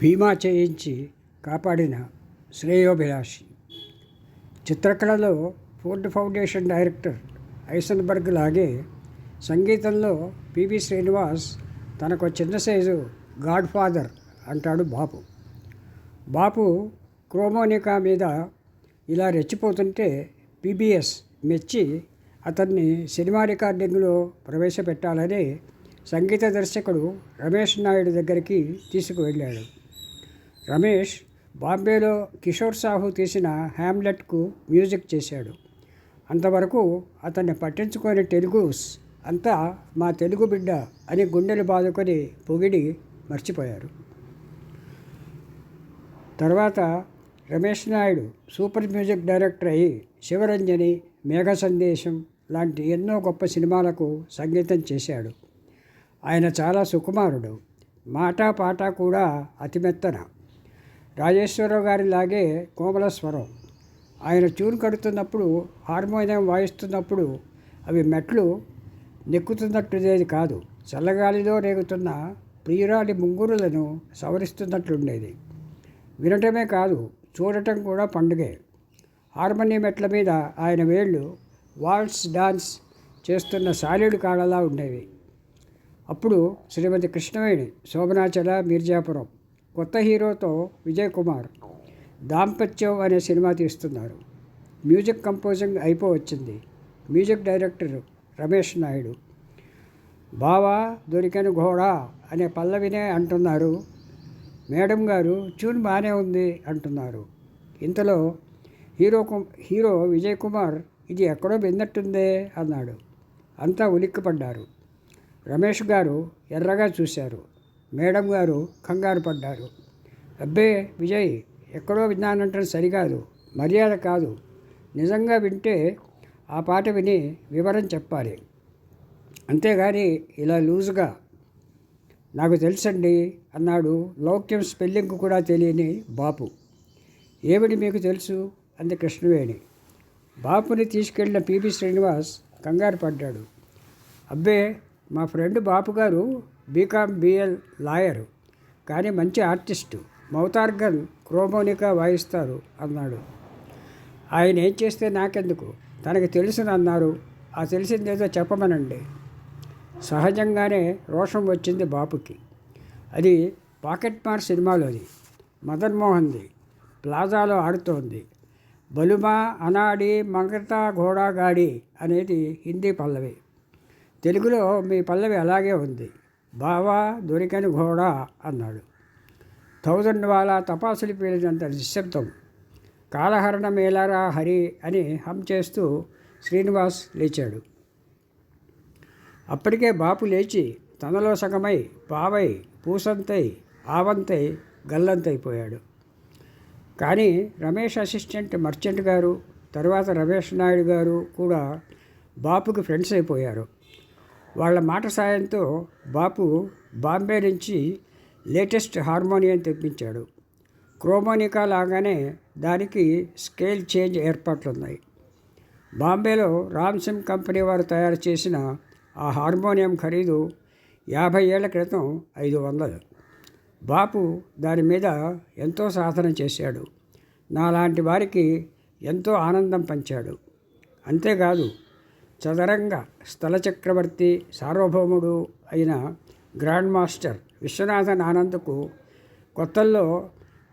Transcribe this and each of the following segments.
బీమా చేయించి కాపాడిన శ్రేయోభిలాషి. చిత్రకళలో ఫోర్డ్ ఫౌండేషన్ డైరెక్టర్ ఐసన్బర్గ్ లాగే సంగీతంలో పివి శ్రీనివాస్ తనకు చిన్న సైజు గాడ్ ఫాదర్ అంటాడు బాపు. బాపు క్రోమోనికా మీద ఇలా రెచ్చిపోతుంటే పీబీఎస్ మెచ్చి అతన్ని సినిమా రికార్డింగ్లో ప్రవేశపెట్టాలని సంగీత దర్శకుడు రమేష్ నాయుడు దగ్గరికి తీసుకువెళ్ళాడు. రమేష్ బాంబేలో కిషోర్ సాహు తీసిన హ్యామ్లెట్కు మ్యూజిక్ చేశాడు. అంతవరకు అతన్ని పట్టించుకొని తెలుగుస్ అంతా మా తెలుగు బిడ్డ అని గుండెలు బాదుకొని పొగిడి మర్చిపోయారు. తర్వాత Ramesh Naidu super music director అయి శివరంజని మేఘ సందేశం లాంటి ఎన్నో గొప్ప సినిమాలకు సంగీతం చేశాడు. ఆయన చాలా సుకుమారుడు. మాట పాట కూడా అతిమెత్తన. రాజేశ్వరరావు గారిలాగే కోమల స్వరం. ఆయన ట్యూన్ కడుతున్నప్పుడు హార్మోనియం వాయిస్తున్నప్పుడు అవి మెట్లు నెక్కుతున్నట్టుదేది కాదు. చల్లగాలిలో రేగుతున్న ప్రియురాలి ముంగురులను సవరిస్తున్నట్లుండేది. వినటమే కాదు చూడటం కూడా పండుగే. హార్మోనియం మెట్ల మీద ఆయన వేళ్ళు వాల్స్ డాన్స్ చేస్తున్న సాలిడు కాళ్ళలా ఉండేవి. అప్పుడు శ్రీమతి కృష్ణవేణి శోభనాచల మీర్జాపురం కొత్త హీరోతో విజయ్ కుమార్ దాంపత్యం అనే సినిమా తీస్తున్నారు. Music composing అయిపోవచ్చింది. Music director Ramesh Naidu. బావా దొరికని ఘోడా అనే పల్లవినే అంటున్నారు. మేడం గారు ట్యూన్ బాగానే ఉంది అంటున్నారు. ఇంతలో హీరో కు- హీరో విజయ్ కుమార్ ఇది ఎక్కడో విన్నట్టుందే అన్నాడు. అంతా ఉలిక్కిపడ్డారు. రమేష్ గారు ఎర్రగా చూశారు. మేడం గారు కంగారు పడ్డారు. అబ్బే విజయ్ ఎక్కడో విన్నానంటే సరికాదు మర్యాద కాదు. నిజంగా వింటే ఆ పాట విని వివరం చెప్పాలి. అంతేగాని ఇలా లూజుగా నాకు తెలుసండి అన్నాడు లౌక్యం స్పెల్లింగ్ కూడా తెలియని బాపు. ఏమిటి మీకు తెలుసు? అంది కృష్ణవేణి. బాపుని తీసుకెళ్ళిన పిబి శ్రీనివాస్ కంగారు పడ్డాడు. అబ్బే మా ఫ్రెండ్ బాపు గారు బీకామ్ బిఎల్ లాయరు. కానీ మంచి ఆర్టిస్టు. మౌతార్గన్ క్రోమోనికా వాయిస్తారు అన్నాడు. ఆయన ఏం చేస్తే నాకెందుకు? తనకి తెలుసుని అన్నారు. ఆ తెలిసిందేదో చెప్పమనండి. సహజంగానే రోషం వచ్చింది బాపుకి. అది పాకెట్ మార్ సినిమాలోది. మదన్ మోహన్ది. ప్లాజాలో ఆడుతోంది. బలుమా అనాడి మంగతా ఘోడా గాడి అనేది హిందీ పల్లవి. తెలుగులో మీ పల్లవి అలాగే ఉంది. బావా దొరికని ఘోడా అన్నాడు. థౌజండ్ వాళ్ళ తపాసులు పేలినంత నిశ్శబ్దం. కాలహరణ మేలారా హరి అని హమ్ చేస్తూ శ్రీనివాస్ లేచాడు. అప్పటికే బాపు లేచి తనలో సగమై పావై పూసంతై ఆవంతై గల్లంతైపోయాడు కానీ రమేష్ అసిస్టెంట్ మర్చెంట్ గారు తర్వాత రమేష్ నాయుడు గారు కూడా బాపుకి ఫ్రెండ్స్ అయిపోయారు. వాళ్ళ మాట సాయంతో బాపు బాంబే నుంచి లేటెస్ట్ హార్మోనియం తెప్పించాడు. క్రోమోనికా లాగానే దానికి స్కేల్ చేంజ్ ఏర్పాట్లున్నాయి. బాంబేలో రామ్సిమ్ కంపెనీ వారు తయారు చేసిన ఆ హార్మోనియం ఖరీదు యాభై ఏళ్ళ క్రితం ఐదు వందలు. బాపు దాని మీద ఎంతో సాధన చేశాడు. నాలాంటి వారికి ఎంతో ఆనందం పంచాడు. అంతేకాదు చదరంగ స్థల చక్రవర్తి సార్వభౌముడు అయిన గ్రాండ్ మాస్టర్ విశ్వనాథన్ ఆనంద్కు కొత్తల్లో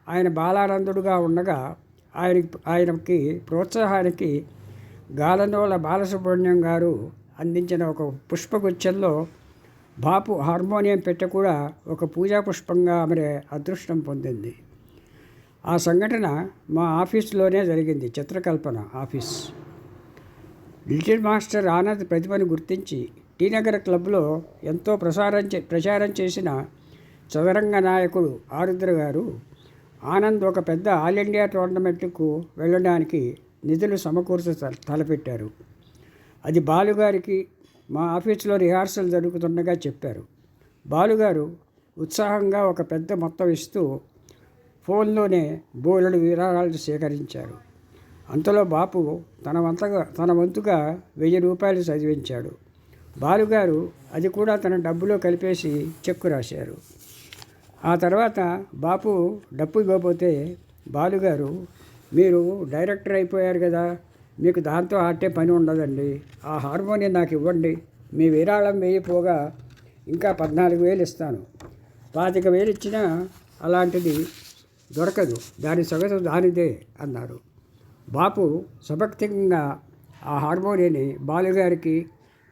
ఆయన బాలానందుడుగా ఉండగా ఆయన ఆయనకి ప్రోత్సాహానికి గాలనోల బాలసుబ్రహ్మణ్యం గారు అందించిన ఒక పుష్పగుచ్ఛంలో బాపు హార్మోనియం పెట్టె కూడా ఒక పూజా పుష్పంగా అమరే అదృష్టం పొందింది. ఆ సంఘటన మా ఆఫీస్లోనే జరిగింది Chitrakalpana office. Little master Anand ప్రతిభను గుర్తించి టీనగర్ క్లబ్లో ఎంతో ప్రసారం చే ప్రచారం చేసిన చదరంగ నాయకుడు ఆరుద్ర గారు ఆనంద్ ఒక పెద్ద ఆల్ ఇండియా టోర్నమెంట్కు వెళ్ళడానికి నిధులు సమకూర్చ తల- తలపెట్టారు. అది బాలుగారికి మా ఆఫీసులో రిహార్సల్ జరుగుతుండగా చెప్పారు. బాలుగారు ఉత్సాహంగా ఒక పెద్ద మొత్తం ఇస్తూ ఫోన్లోనే బోలెడు విరాళాలు సేకరించారు. అంతలో బాపు తన వంతగా తన వంతుగా వెయ్యి రూపాయలు చదివించాడు. బాలుగారు అది కూడా తన డబ్బులో కలిపేసి చెక్కు రాశారు. ఆ తర్వాత బాపు డప్పు ఇవ్వకపోతే బాలుగారు మీరు డైరెక్టర్ అయిపోయారు కదా మీకు దాంతో ఆటే పని ఉండదండి. ఆ హార్మోనియం నాకు ఇవ్వండి. మీ విరాళం వేయిపోగా ఇంకా పద్నాలుగు వేలు ఇస్తాను. పాతిక వేలు ఇచ్చినా అలాంటిది దొరకదు. దాని సొగసు దానిదే అన్నారు. బాపు సభక్తికంగా ఆ హార్మోనియాన్ని బాలుగారికి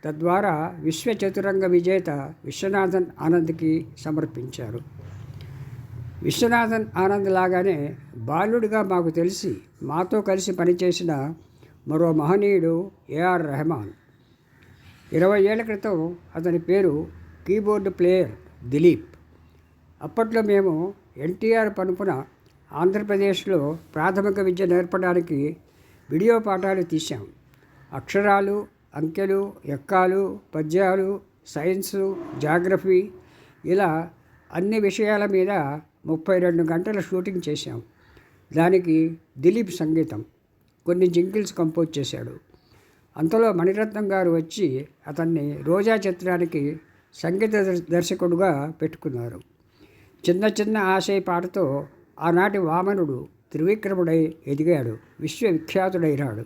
తద్వారా విశ్వ చతురంగ విజేత విశ్వనాథన్ ఆనంద్కి సమర్పించారు. విశ్వనాథన్ ఆనంద్ లాగానే బాలుడిగా మాకు తెలిసి మాతో కలిసి పనిచేసిన మరో మహనీయుడు ఏఆర్ రెహమాన్. ఇరవై ఏళ్ళ క్రితం అతని పేరు కీబోర్డ్ ప్లేయర్ దిలీప్. అప్పట్లో మేము ఎన్టీఆర్ పనుపున ఆంధ్రప్రదేశ్లో ప్రాథమిక విద్య నేర్పడానికి వీడియో పాఠాలు తీశాం. అక్షరాలు అంకెలు ఎక్కాలు పద్యాలు సైన్సు జాగ్రఫీ ఇలా అన్ని విషయాల మీద ముప్పై రెండు గంటల షూటింగ్ చేశాం. దానికి దిలీప్ సంగీతం కొన్ని జింకిల్స్ కంపోజ్ చేశాడు. అంతలో మణిరత్నం గారు వచ్చి అతన్ని రోజా చిత్రానికి సంగీత దర్శకుడుగా పెట్టుకున్నారు. చిన్న చిన్న ఆశయ పాటతో ఆనాటి వామనుడు త్రివిక్రముడై ఎదిగాడు విశ్వవిఖ్యాతుడైనాడు.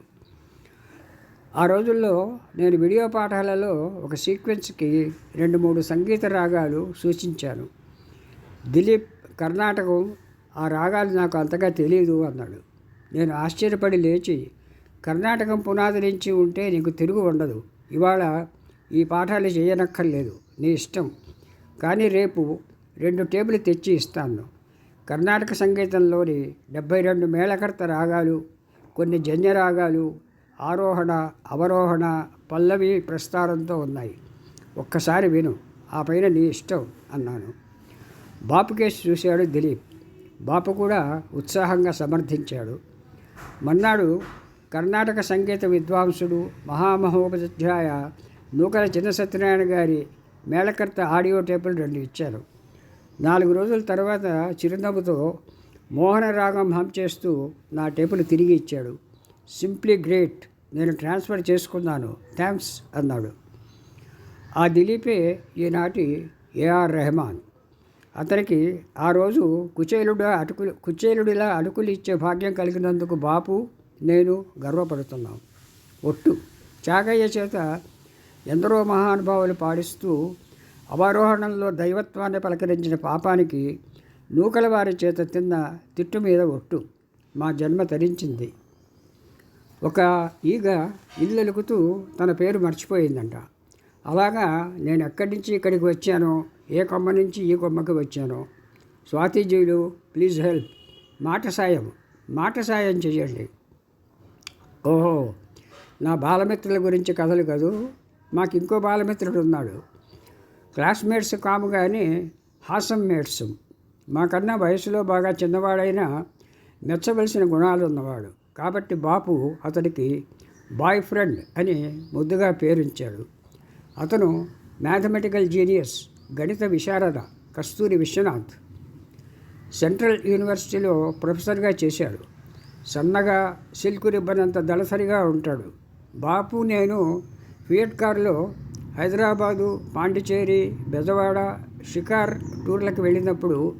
ఆ రోజుల్లో నేను వీడియో పాఠాలలో ఒక సీక్వెన్స్కి రెండు మూడు సంగీత రాగాలు సూచించాను. దిలీప్ కర్ణాటకం ఆ రాగాలు నాకు అంతగా తెలియదు అన్నాడు. నేను ఆశ్చర్యపడి లేచి కర్ణాటకం పునాది నుంచి ఉంటే నీకు తిరుగు ఉండదు. ఇవాళ ఈ పాఠాలు చేయనక్కర్లేదు. నీ ఇష్టం. కానీ రేపు రెండు టేబుల్ తెచ్చి ఇస్తాను. కర్ణాటక సంగీతంలోని డెబ్భై రెండు మేళకర్త రాగాలు కొన్ని జన్య రాగాలు ఆరోహణ అవరోహణ పల్లవి ప్రస్తారంతో ఉన్నాయి. ఒక్కసారి విను ఆ పైన నీ ఇష్టం అన్నాను. బాపుకేసి చూశాడు దిలీప్. బాపు కూడా ఉత్సాహంగా సమర్థించాడు. మన్నాడు కర్ణాటక సంగీత విద్వాంసుడు మహామహోపాధ్యాయ నూకల చిన్న సత్యనారాయణ గారి మేళకర్త ఆడియో టేపులు రెండు ఇచ్చారు. నాలుగు రోజుల తర్వాత చిరునవ్వుతో మోహన రాగం హం చేస్తూ నా టేపులు తిరిగి ఇచ్చాడు. సింప్లీ గ్రేట్ నేను ట్రాన్స్ఫర్ చేసుకున్నాను థ్యాంక్స్ అన్నాడు. ఆ దిలీపే ఈనాటి ఏఆర్ రెహమాన్. అతనికి ఆ రోజు కుచేలుడు అటుకులు కుచేలుడిలా అటుకులు ఇచ్చే భాగ్యం కలిగినందుకు బాపు నేను గర్వపడుతున్నాం. ఒట్టు. చాగయ్య చేత ఎందరో మహానుభావులు పాడిస్తూ అవరోహణంలో దైవత్వాన్ని పలకరించిన పాపానికి నూకల వారి చేత తిన్న తిట్టు మీద ఒట్టు. మా జన్మ తరించింది. ఒక ఈగ ఇల్లెలుకుతూ తన పేరు మర్చిపోయిందంట. అలాగా నేను ఎక్కడి నుంచి ఇక్కడికి వచ్చానో ఏ కొమ్మ నుంచి ఈ కొమ్మకి వచ్చానో స్వాతిజీలు ప్లీజ్ హెల్ప్. మాట సాయం మాట సాయం చేయండి. ఓహో నా బాలమిత్రుల గురించి కథలు కదూ? మాకు ఇంకో బాలమిత్రుడు ఉన్నాడు. క్లాస్మేట్స్ కాము కానీ హాసం మేట్స్ మాకన్నా వయసులో బాగా చిన్నవాడైనా మెచ్చవలసిన గుణాలు ఉన్నవాడు. కాబట్టి బాపు అతనికి బాయ్ ఫ్రెండ్ అని ముద్దుగా పేరుంచాడు. అతను మ్యాథమెటికల్ జీనియస్ గణిత విశారద కస్తూరి విశ్వనాథ్. సెంట్రల్ యూనివర్సిటీలో ప్రొఫెసర్గా చేశాడు. సన్నగా సిల్క్ రిబ్బన్ అంత దళసరిగా ఉంటాడు. బాపు నేను ఫియట్ కారులో హైదరాబాదు పాండిచేరి బెజవాడ షికార్ టూర్లకు వెళ్ళినప్పుడు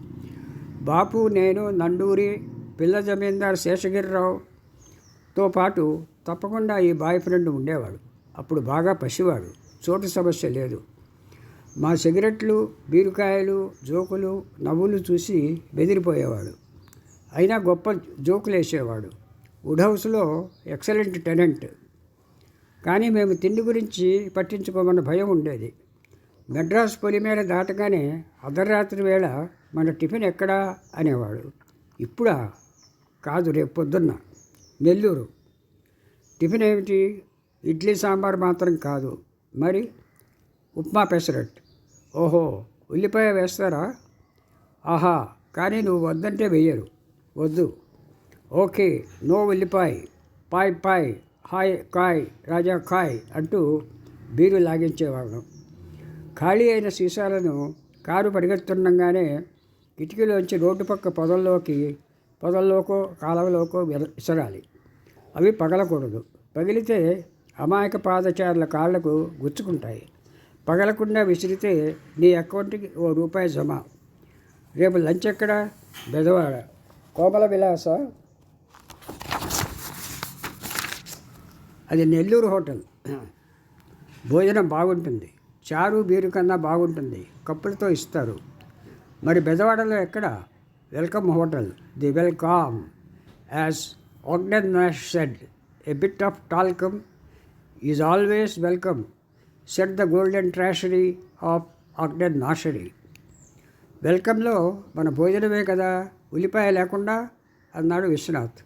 బాపు నేను నండూరి పిల్ల జమీందార్ శేషగిరిరావుతో పాటు తప్పకుండా ఈ బాయ్ ఫ్రెండ్ ఉండేవాడు. అప్పుడు బాగా పసివాడు చోటు సమస్య లేదు. మా సిగరెట్లు బీరుకాయలు జోకులు నవ్వులు చూసి బెదిరిపోయేవాడు. అయినా గొప్ప జోకులు వేసేవాడు వుడ్ హౌస్లో ఎక్సలెంట్ టెనెంట్ కానీ మేము తిండి గురించి పట్టించుకోమన్న భయం ఉండేది. మెడ్రాస్ పొలిమేర దాటగానే అర్ధరాత్రి వేళ మన టిఫిన్ ఎక్కడా? అనేవాడు. ఇప్పుడా? కాదు రేపు పొద్దున్న. నెల్లూరు. టిఫిన్ ఏమిటి? ఇడ్లీ సాంబార్ మాత్రం కాదు. మరి? ఉప్మా పెసరట్ ఓహో ఉల్లిపాయ వేస్తారా? ఆహా కానీ నువ్వు వద్దంటే వెయ్యరు. వద్దు. ఓకే నో ఉల్లిపాయ. పాయ్ పాయ్. హాయ్ కాయ్ రాజా కాయ్ అంటూ బీరు లాగించేవాళ్ళం ఖాళీ అయిన సీసాలను కారు పరిగెత్తుండగానే కిటికీలోంచి రోడ్డు పక్క పొదల్లోకి పొదల్లోకో కాలవలోకో విర- విసరాలి. అవి పగలకూడదు. పగిలితే అమాయక పాదచారుల కాళ్ళకు గుచ్చుకుంటాయి. పగలకుండా విసిరితే నీ అకౌంట్కి ఓ రూపాయి జమ. రేపు లంచ్ ఎక్కడ? బెదవాడ. కోమల విలాస అది నెల్లూరు హోటల్. భోజనం బాగుంటుంది. చారు బీరు కన్నా బాగుంటుంది. కప్పులతో ఇస్తారు. మరి బెదవాడలో ఎక్కడ? Welcome hotel. The welcome. As Ogden Nash said a bit of talcum is always welcome. Set the golden trashery of Ogden Nashery వెల్కమ్లో మన భోజనమే కదా? ఉల్లిపాయ లేకుండా? అన్నాడు విశ్వనాథ్.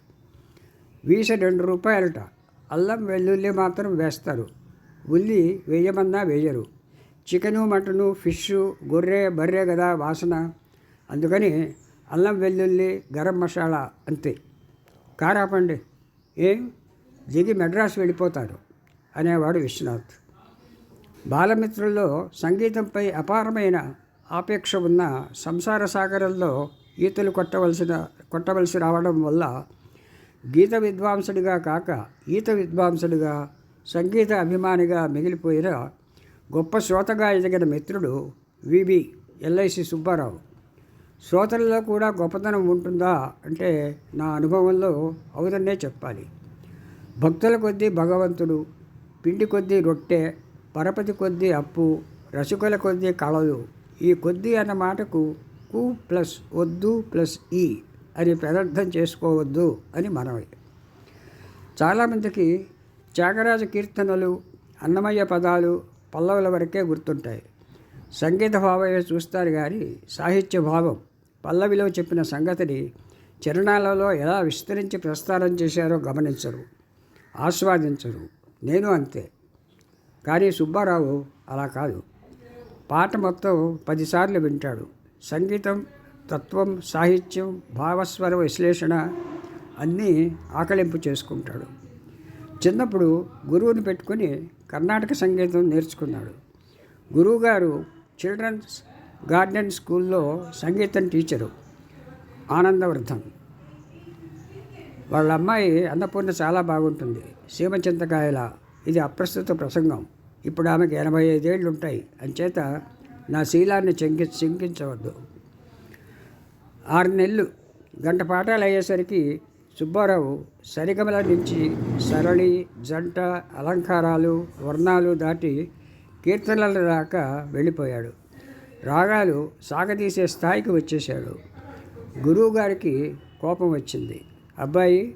వీస రెండు రూపాయలట. అల్లం వెల్లుల్లి మాత్రం వేస్తారు. ఉల్లి వేయమన్నా వేయరు. చికెను మటను ఫిష్ గొర్రె బర్రె కదా వాసన. అందుకని అల్లం వెల్లుల్లి గరం మసాలా అంతే. కారాపండి. ఏం? దిగి మెడ్రాస్ వెళ్ళిపోతారు అనేవాడు విశ్వనాథ్. బాలమిత్రుల్లో సంగీతంపై అపారమైన ఆపేక్ష ఉన్న సంసార సాగరంలో ఈతలు కొట్టవలసిన కొట్టవలసి రావడం వల్ల గీత విద్వాంసుడిగా కాక ఈత విద్వాంసుడిగా సంగీత అభిమానిగా మిగిలిపోయిన గొప్ప శ్రోతగా ఎదిగిన మిత్రుడు వివి ఎల్ఐసి సుబ్బారావు. శ్రోతలలో కూడా గొప్పతనం ఉంటుందా అంటే నా అనుభవంలో అవుదన్నే చెప్పాలి. భక్తుల కొద్దీ భగవంతుడు పిండి కొద్దీ రొట్టె పరపతి కొద్దీ అప్పు రసికుల కొద్దీ కళలు ఈ కొద్దీ అన్న మాటకు కు ప్లస్ వద్దు ప్లస్ ఈ అని పెదర్థం చేసుకోవద్దు అని మనవి. చాలామందికి త్యాగరాజ కీర్తనలు అన్నమయ్య పదాలు పల్లవుల వరకే గుర్తుంటాయి. సంగీత భావమే చూస్తారు కానీ సాహిత్య భావం పల్లవిలో చెప్పిన సంగతిని చరణాలలో ఎలా విస్తరించి ప్రస్తారం చేశారో గమనించరు ఆస్వాదించరు. నేను అంతే. కానీ సుబ్బారావు అలా కాదు. పాట మొత్తం పదిసార్లు వింటాడు. సంగీతం తత్వం సాహిత్యం భావస్వర విశ్లేషణ అన్నీ ఆకలింపు చేసుకుంటాడు. చిన్నప్పుడు గురువుని పెట్టుకుని కర్ణాటక సంగీతం నేర్చుకున్నాడు. గురువుగారు చిల్డ్రన్స్ గార్డెన్ స్కూల్లో సంగీతం టీచరు ఆనందవర్ధన్. వాళ్ళ అమ్మాయి అన్నపూర్ణ చాలా బాగుంటుంది. సీమ చింతకాయల ఇది అప్రస్తుత ప్రసంగం. ఇప్పుడు ఆమెకు ఎనభై ఐదేళ్ళు ఉంటాయి అంచేత నా శీలాన్ని చెంగి చింకించవద్దు ఆరు నెలలు గంట పాఠాలు అయ్యేసరికి సుబ్బారావు సరిగమల నుంచి సరళి జంట అలంకారాలు వర్ణాలు దాటి కీర్తనల దాకా వెళ్ళిపోయాడు. రాగాలు సాగదీసే స్థాయికి వచ్చేశాడు. గురువుగారికి కోపం వచ్చింది. అబ్బాయి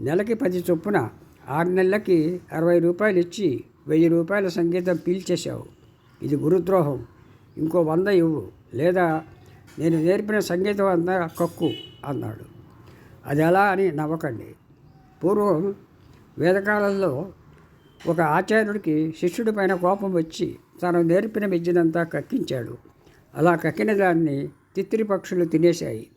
నెలకి పది చొప్పున ఆరు నెలలకి అరవై రూపాయలు ఇచ్చి వెయ్యి రూపాయల సంగీతం పీల్చేశావు. ఇది గురుద్రోహం. ఇంకో వంద ఇవ్వు. లేదా నేను నేర్పిన సంగీతం అంతా కక్కు అన్నాడు. అది ఎలా అని నవ్వకండి. పూర్వం వేదకాలంలో ఒక ఆచార్యుడికి శిష్యుడి పైన కోపం వచ్చి తను నేర్పిన విద్యనంతా కక్కించాడు. అలా కక్కిన దాన్ని తిత్తిరి పక్షులు తినేశాయి.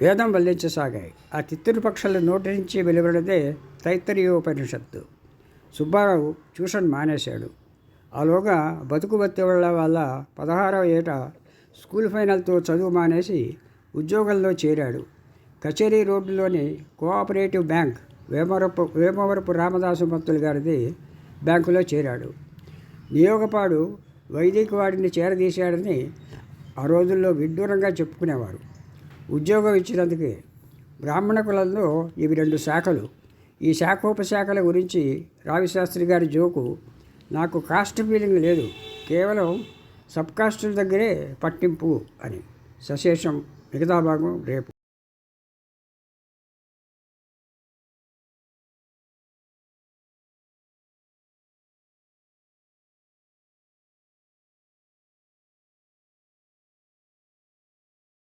వేదం వల్లించసాగాయి. ఆ తిత్తిరి పక్షుల నోటి నుంచి వెలువడదే తైత్తరీయోపనిషత్తు. సుబ్బారావు ట్యూషన్ మానేశాడు. ఆలోగా బతుకు బతివళ్ళ వల్ల పదహారవ ఏట స్కూల్ ఫైనల్తో చదువు మానేసి ఉద్యోగంలో చేరాడు. కచేరీ రోడ్డులోని కోఆపరేటివ్ బ్యాంక్ వేమవరపు వేమవరపు రామదాసు భక్తులు గారిది బ్యాంకులో చేరాడు. నియోగపాడు వైదిక వాడిని చేరదీశాడని ఆ రోజుల్లో విడ్డూరంగా చెప్పుకునేవారు. ఉద్యోగం ఇచ్చినందుకే బ్రాహ్మణ కులంలో ఇవి రెండు శాఖలు. ఈ శాఖోపశాఖల గురించి రావిశాస్త్రి గారి జోకు నాకు కాస్ట్ ఫీలింగ్ లేదు. కేవలం సబ్ కాస్టుల దగ్గరే పట్టింపు అని. సశేషం మిగతా భాగం రేపు.